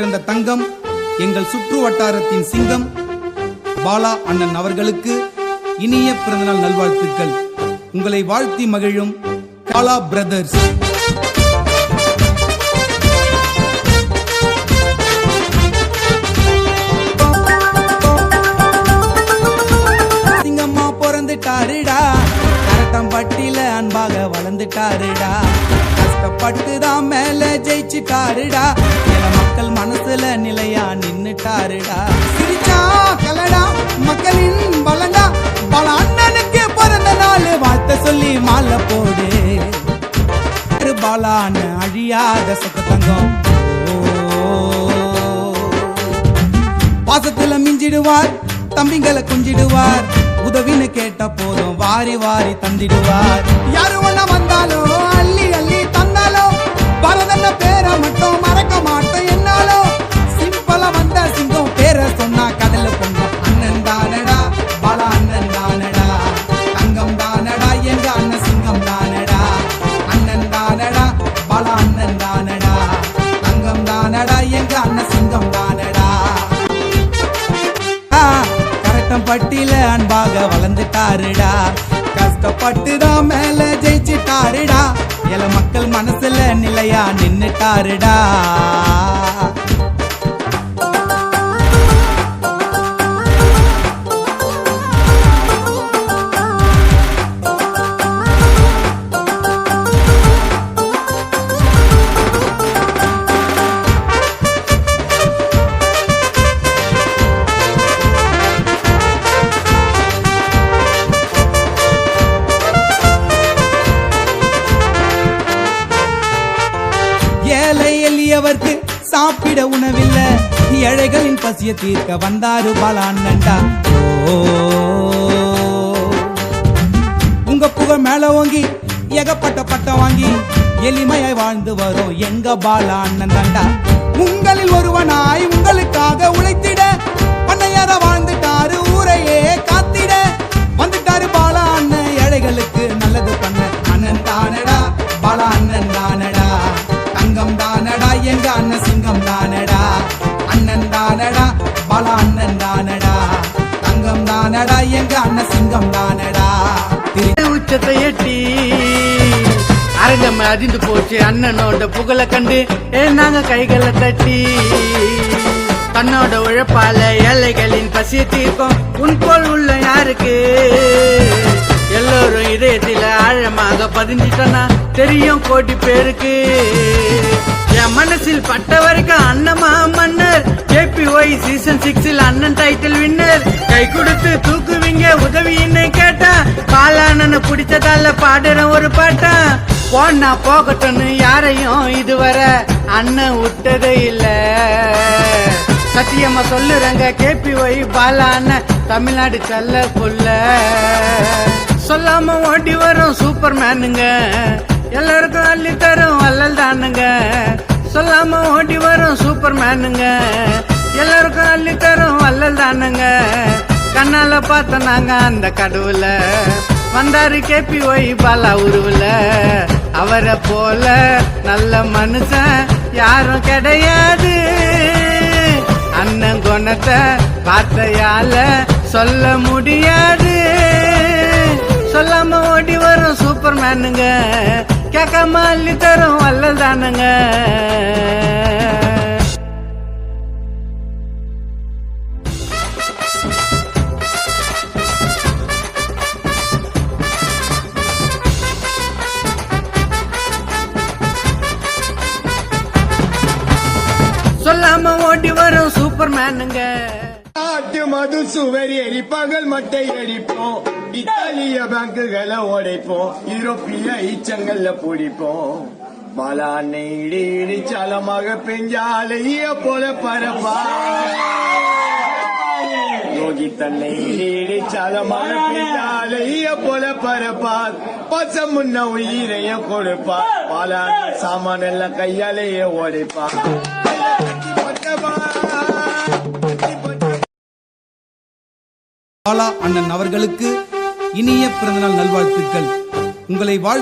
பிறந்த தங்கம் எங்கள் சுற்று வட்டாரத்தின் சிங்கம் பாலா அண்ணன் அவர்களுக்கு இனிய பிறந்தநாள் நல்வாழ்த்துக்கள். உங்களை வாழ்த்தி மகிழும் காலா பிரதர்ஸ். சிங்கம்மா பிறந்துட்டாருடா கரட்டம் பட்டியில வளர்ந்துட்டாருடா. கஷ்டப்பட்டு தான் மேல ஜெயிச்சுட்டாருடா. என மக்கள் மனசுல நிலையா நின்னுட்டாருடா. சிரிச்சா கலடா மக்களின் பலண்டா பல அண்ணனுக்கு பிறந்த நாள் வாழ்த்த சொல்லி மாலை போடு. பாலான அழியாத சொக்க தங்கம். பாசத்துல மிஞ்சிடுவார் தம்பிங்களை குஞ்சிடுவார். உதவின்னு கேட்ட போதும் வாரி வாரி தந்திடுவார். பட்டில அண்ணன் தானடா அண்ணன் தானடா. சிங்கம் அன்பாக வளர்ந்துட்டாருடா. கஷ்டப்பட்டு தான் மேல எல மக்கள் மனசுல நிலையா நின்னுட்டாருடா. சாப்பிட உணவில்ல. ஏழைகளின் பசிய தீர்க்க வந்தாரு பாலா அண்ணன்டா ஓ. உங்க புகழ் மேல ஓங்கி ஏகப்பட்ட பட்டம் வாங்கி எளிமையாய் வாழ்ந்து வரும் எங்க பாலா அண்ணன் தாண்டா உங்களில் ஒருவனாய் உங்களுக்காக உழைத்திட அண்ணன் தானடா உச்சத்தை எட்டி அரங்கம் அதிர்ந்து போச்சு. அண்ணனோட புகழ கண்டு ஏ நாங்க கைகளை தட்டி. தன்னோட உழைப்பால ஏழைகளின் பசிய தீர்க்கும். உன் போல் உள்ள யாருக்கு? எல்லோரும் இதயத்தில ஆழமாக பதிஞ்சிட்டனா தெரியும் கோடி பேருக்கு. என் மனசில் பட்ட வரைக்கும் அண்ணமா மன்னர். கேபி ஒய் சீசன் சிக்ஸில் அண்ணன் டைட்டில் வின்னர் கை கொடுத்து கேட்டா பிடிச்சதால பாடுற ஒரு பாட்டம். போனா போகட்டும்னு யாரையும் இதுவரை அண்ணன் விட்டதே இல்ல. சத்தியமா சொல்லுறங்க கேபி ஒய் பாலான தமிழ்நாடு செல்ல புள்ள சொல்லாம ஓடி வரும் சூப்பர் மேனுங்க எல்லாருக்கும் அள்ளி தரும் வல்லல் தானுங்க. சொல்லாம ஓடி வரும் சூப்பர் மேனுங்க எல்லாருக்கும் அள்ளி தரும் வல்லல் தானுங்க. கண்ணால பார்த்த நாங்க அந்த கடவுள. வந்தாரு கேபி ஒய் பாலா உருவுல அவரை போல நல்ல மனுஷன் யாரும் கிடையாது. அண்ணன் குணத்தை வார்த்தையால சொல்ல முடியாது. சொல்லாம ஓடி வரும் சூப்பர் மேனுங்க கேட்காம அள்ளி தரும் வல்லதானுங்க தாண்டி வரும் சூப்பர் மேனுங்க நாட்டு மது சுவர் எரிப்பாங்கள் மட்டை அடிப்போம். இத்தாலிய பேங்குகளை உடைப்போம். யூரோப்பிய ஈச்சங்கள்ல பிடிப்போம். பலானை இடி இடிச்சாலமாக பெஞ்சாலைய போல பரப்பா. யோகி தன்னை இடி இடிச்சாலமாக பெஞ்சாலைய போல பரப்பார் பசம் முன்ன உயிரைய கொடுப்பார் பாலான சாமான் எல்லாம் கையாலேயே உடைப்பார் பாலா அண்ணன் அவர்களுக்கு இனிய பிறந்தநாள் நல்வாழ்த்துக்கள். உங்களை வாழ்